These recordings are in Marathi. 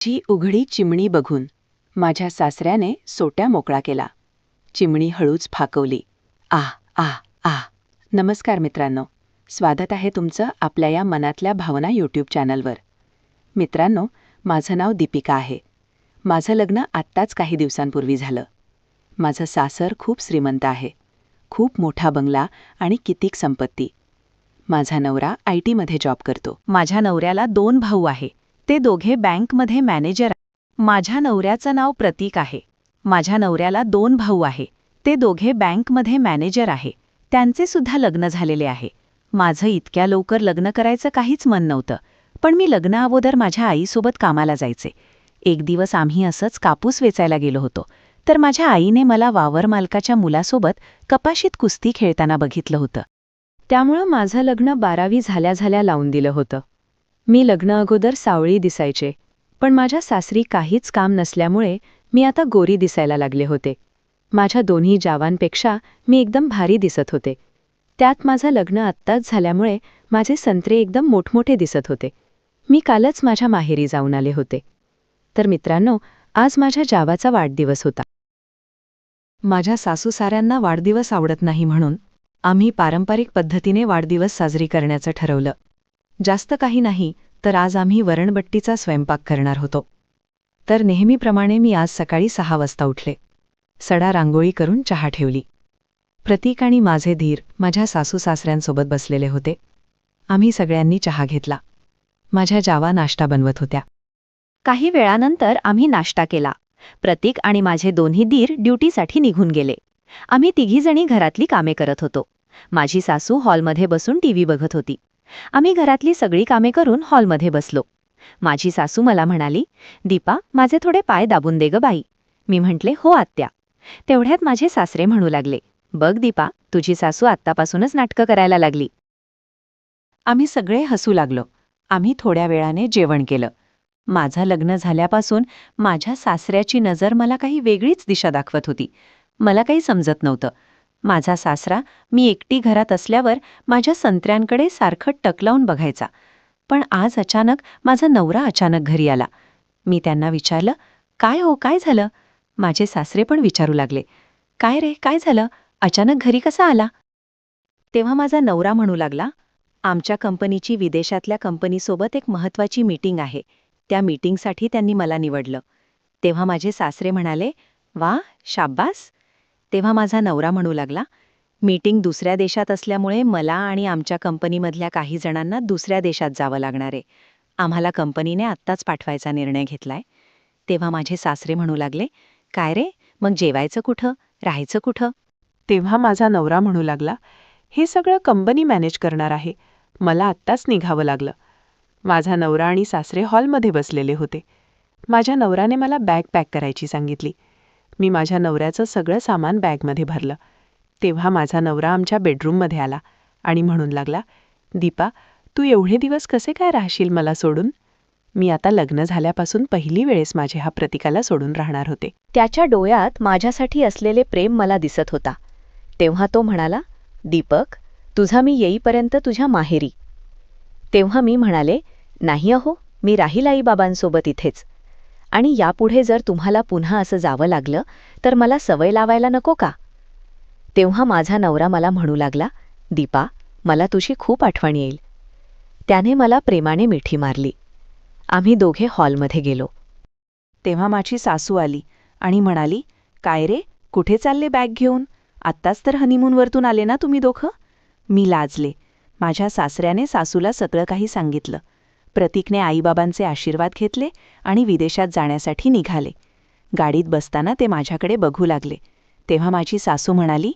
जी उघडी चिमणी बघून माझ्या सासऱ्याने सोट्या मोकळा केला. चिमणी हळूच फाकवली. आह आह आह नमस्कार मित्रांनो. स्वागत आहे तुमचं आपल्या या मनातल्या भावना यूट्यूब चॅनलवर. मित्रांनो माझं नाव दीपिका आहे. माझं लग्न आत्ताच काही दिवसांपूर्वी झालं. माझं सासर खूप श्रीमंत आहे. खूप मोठा बंगला आणि कितीक संपत्ती. माझा नवरा आय टीमध्ये जॉब करतो. माझ्या नवऱ्याला दोन भाऊ आहे. ते दोघे बँकमध्ये मॅनेजर आहे. माझ्या नवऱ्याचं नाव प्रतीक आहे. माझ्या नवऱ्याला दोन भाऊ आहे. ते दोघे बँकमध्ये मॅनेजर आहे. त्यांचे सुद्धा लग्न झालेले आहे. माझं इतक्या लवकर लग्न करायचं काहीच मन नव्हतं. पण मी लग्नाअगोदर माझ्या आईसोबत कामाला जायचे. एक दिवस आम्ही असंच कापूस वेचायला गेलो होतो. तर माझ्या आईने मला वावर मालकाच्या मुलासोबत कपाशीत कुस्ती खेळताना बघितलं होतं. त्यामुळं माझं लग्न बारावी झाल्या झाल्या लावून दिलं होतं. मी लग्न अगोदर सावळी दिसायचे पण माझ्या सासरी काहीच काम नसल्यामुळे मी आता गोरी दिसायला लागले होते. माझ्या दोन्ही जावांपेक्षा मी एकदम भारी दिसत होते. त्यात माझं लग्न आत्ताच झाल्यामुळे माझे संत्रे एकदम मोठमोठे दिसत होते. मी कालच माझ्या माहेरी जाऊन आले होते. तर मित्रांनो आज माझ्या जावाचा वाढदिवस होता. माझ्या सासूसाऱ्यांना वाढदिवस आवडत नाही म्हणून आम्ही पारंपरिक पद्धतीने वाढदिवस साजरी करण्याचं ठरवलं. जास्त काही नाही तर आज आम्ही वरणबट्टीचा स्वयंपाक करणार होतो. तर नेहमीप्रमाणे मी आज सकाळी सहा वाजता उठले. सडा रांगोळी करून चहा ठेवली. प्रतीक आणि माझे धीर माझ्या सासूसासऱ्यांसोबत बसलेले होते. आम्ही सगळ्यांनी चहा घेतला. माझ्या जावा नाश्ता बनवत होत्या. काही वेळानंतर आम्ही नाश्ता केला. प्रतीक आणि माझे दोन्ही दीर ड्युटीसाठी निघून गेले. आम्ही तिघीजणी घरातली कामे करत होतो. माझी सासू हॉलमध्ये बसून टीव्ही बघत होती. आम्ही घरातली सगळी कामे करून हॉलमध्ये बसलो. माझी सासू मला म्हणाली दीपा माझे थोडे पाय दाबून दे ग बाई. मी म्हटले हो आत्या. तेवढ्यात माझे सासरे म्हणू लागले बघ दीपा तुझी सासू आत्तापासूनच नाटकं करायला लागली. आम्ही सगळे हसू लागलो. आम्ही थोड्या वेळाने जेवण केलं. माझं लग्न झाल्यापासून माझ्या सासऱ्याची नजर मला काही वेगळीच दिशा दाखवत होती. मला काही समजत नव्हतं. माझा सासरा मी एकटी घरात असल्यावर माझ्या संत्र्यांकडे सारखं टक लावून बघायचा. पण आज अचानक माझा नवरा अचानक घरी आला. मी त्यांना विचारलं काय हो काय झालं? माझे सासरे पण विचारू लागले. काय रे काय झालं? अचानक घरी कसा आला? तेव्हा माझा नवरा म्हणू लागला आमच्या कंपनीची विदेशातल्या कंपनीसोबत एक महत्वाची मीटिंग आहे. त्या मीटिंगसाठी त्यांनी मला निवडलं. तेव्हा माझे सासरे म्हणाले वा शाब्बास! तेव्हा माझा नवरा म्हणू लागला मीटिंग दुसऱ्या देशात असल्यामुळे मला आणि आमच्या कंपनीमधल्या काही जणांना दुसऱ्या देशात जावं लागणार आहे. आम्हाला कंपनीने आत्ताच पाठवायचा निर्णय घेतलाय. तेव्हा माझे सासरे म्हणू लागले काय रे मग जेवायचं कुठं? राहायचं कुठं? तेव्हा माझा नवरा म्हणू लागला हे सगळं कंपनी मॅनेज करणार आहे. मला आत्ताच निघावं लागलं. माझा नवरा आणि सासरे हॉलमध्ये बसलेले होते. माझ्या नवराने मला बॅग पॅक करायची सांगितली. मी माझ्या नवऱ्याचं सगळं सामान बॅगमध्ये भरलं. तेव्हा माझा नवरा आमच्या बेडरूममध्ये आला आणि म्हणून लागला दीपा तू एवढे दिवस कसे काय राहशील मला सोडून? मी आता लग्न झाल्यापासून पहिली वेळेस माझे हा प्रतिकाला सोडून राहणार होते. त्याच्या डोळ्यात माझ्यासाठी असलेले प्रेम मला दिसत होता. तेव्हा तो म्हणाला दीपक तुझा मी येईपर्यंत तुझ्या माहेरी. तेव्हा मी म्हणाले नाही अहो मी राहील आईबाबांसोबत इथेच. आणि यापुढे जर तुम्हाला पुन्हा असं जावं लागलं तर मला सवय लावायला नको का? तेव्हा माझा नवरा मला म्हणू लागला दीपा मला तुझी खूप आठवण येईल. त्याने मला प्रेमाने मिठी मारली. आम्ही दोघे हॉलमध्ये गेलो. तेव्हा माझी सासू आली आणि म्हणाली काय रे कुठे चालले बॅग घेऊन? आत्ताच तर हनीमूनवरतून आले ना तुम्ही दोघं? मी लाजले. माझ्या सासऱ्याने सासूला सगळं काही सांगितलं. प्रतीकने आईबाबांचे आशीर्वाद घेतले आणि विदेशात जाण्यासाठी निघाले. गाडीत बसताना ते माझ्याकडे बघू लागले. तेव्हा माझी सासू म्हणाली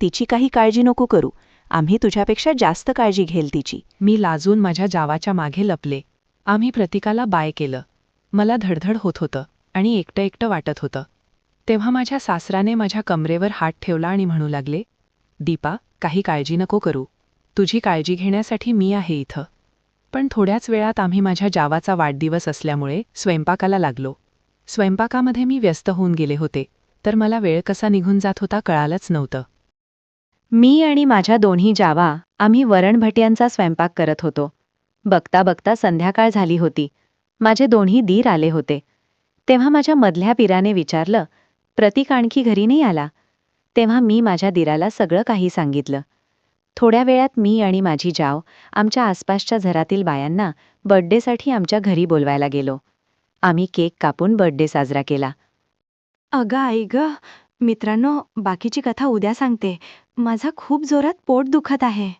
तिची काही काळजी नको करू. आम्ही तुझ्यापेक्षा जास्त काळजी घेईल तिची. मी लाजून माझ्या जावाच्या मागे लपले. आम्ही प्रतीकाला बाय केलं. मला धडधड होत होतं आणि एकटं एकटं वाटत होतं. तेव्हा माझ्या सासराने माझ्या कमरेवर हात ठेवला आणि म्हणू लागले दीपा काही काळजी नको करू. तुझी काळजी घेण्यासाठी मी आहे इथं. पण थोड्याच वेळात आम्ही माझ्या जावाचा वाढदिवस असल्यामुळे स्वयंपाकाला लागलो. स्वयंपाकामध्ये मी व्यस्त होऊन गेले होते तर मला वेळ कसा निघून जात होता कळालंच नव्हतं. मी आणि माझ्या दोन्ही जावा आम्ही वरणभट्यांचा स्वयंपाक करत होतो. बघता बघता संध्याकाळ झाली होती. माझे दोन्ही दीर आले होते. तेव्हा माझ्या मधल्या पिराने विचारलं प्रतीक आणखी घरी नाही आला? तेव्हा मी माझ्या दिराला सगळं काही सांगितलं. थोड्या वेळात मी आणि माझी जाव आमच्या आसपासच्या घरातील बायांना बर्थडेसाठी आमच्या घरी बोलवायला गेलो. आम्ही केक कापून बड्डे साजरा केला. अगं आई ग मित्रांनो बाकीची कथा उद्या सांगते. माझा खूप जोरात पोट दुखत आहे.